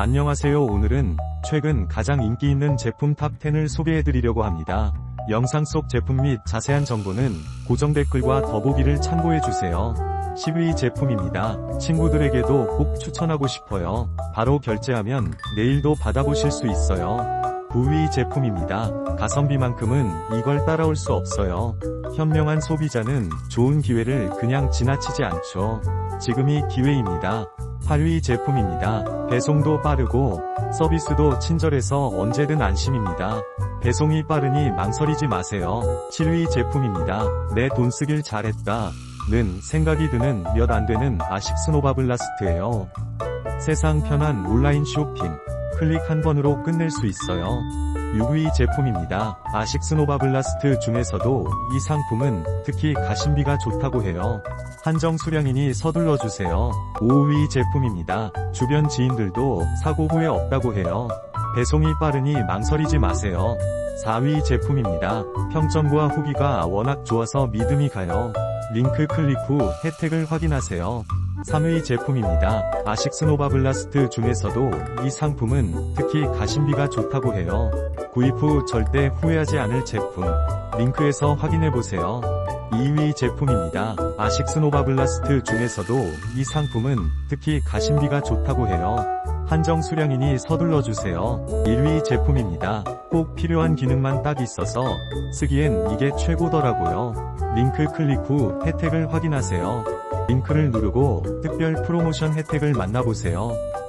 안녕하세요 오늘은 최근 가장 인기 있는 제품 탑10을 소개해드리려고 합니다. 영상 속 제품 및 자세한 정보는 고정 댓글과 더보기를 참고해주세요. 10위 제품입니다. 친구들에게도 꼭 추천하고 싶어요. 바로 결제하면 내일도 받아보실 수 있어요. 9위 제품입니다. 가성비만큼은 이걸 따라올 수 없어요. 현명한 소비자는 좋은 기회를 그냥 지나치지 않죠. 지금이 기회입니다. 8위 제품입니다. 배송도 빠르고 서비스도 친절해서 언제든 안심입니다. 배송이 빠르니 망설이지 마세요. 7위 제품입니다. 내 돈 쓰길 잘했다. 는 생각이 드는 몇 안 되는 아식 스노바블라스트예요. 세상 편한 온라인 쇼핑. 클릭 한 번으로 끝낼 수 있어요. 6위 제품입니다. 아식 스노바블라스트 중에서도 이 상품은 특히 가심비가 좋다고 해요. 한정 수량이니 서둘러 주세요. 5위 제품입니다. 주변 지인들도 사고 후에 없다고 해요. 배송이 빠르니 망설이지 마세요. 4위 제품입니다. 평점과 후기가 워낙 좋아서 믿음이 가요. 링크 클릭 후 혜택을 확인하세요. 3위 제품입니다. 아식 스노바블라스트 중에서도 이 상품은 특히 가심비가 좋다고 해요. 구입 후 절대 후회하지 않을 제품. 링크에서 확인해보세요. 2위 제품입니다. 아식 스노바블라스트 중에서도 이 상품은 특히 가심비가 좋다고 해요. 한정 수량이니 서둘러 주세요. 1위 제품입니다. 꼭 필요한 기능만 딱 있어서 쓰기엔 이게 최고더라고요. 링크 클릭 후 혜택을 확인하세요. 링크를 누르고 특별 프로모션 혜택을 만나보세요.